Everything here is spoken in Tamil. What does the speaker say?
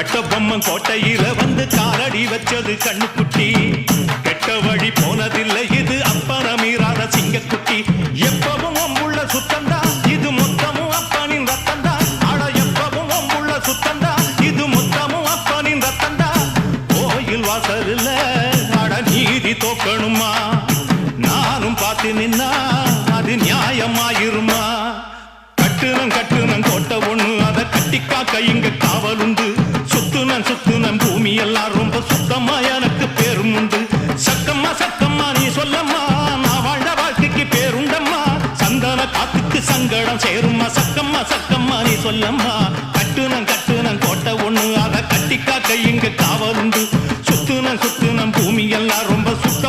கட்டபொம்மன் கோட்டையில வந்து காலடி வச்சது கண்ணுக்குட்டி. கெட்ட வழி போனதில்லை இது அப்பறமீறாத சிங்கக்குட்டி. எப்பவும் அம்புள்ள சுத்தந்தா இது மொத்தமும் அப்பனின் ரத்தந்தா ஆட எப்பவும் அம்புள்ள சுத்தந்தா இது மொத்தமும் அப்பனின் ரத்தந்தா கோயில் வாசல்ல அட நீதி தோக்கணுமா? நானும் பார்த்து நின்னா அது நியாயமாயிருமா? கட்டுனம் கட்டுனம் கோட்டை ஒண்ணு அதை கட்டிக்காக்க கைங்க காவலுண்டு நான் சுத்து நம் பூமி எல்லாம் ரொம்ப சுத்தமா எனக்கு பேரும் உண்டு. சக்கம்மா சக்கம்மா நீ சொல்லம்மா. நான் வாழ்ந்த வாழ்க்கைக்கு பேருண்டம்மா சந்தன காத்துக்கு சங்கடம் சேரும்மா. சக்கம்மா சக்கம்மா நீ சொல்லம்மா. கட்டுனம் கட்டுனம் கோட்டை ஒண்ணு அதை கட்டிக்கா கைங்க காவலுண்டு ரொம்ப சுத்த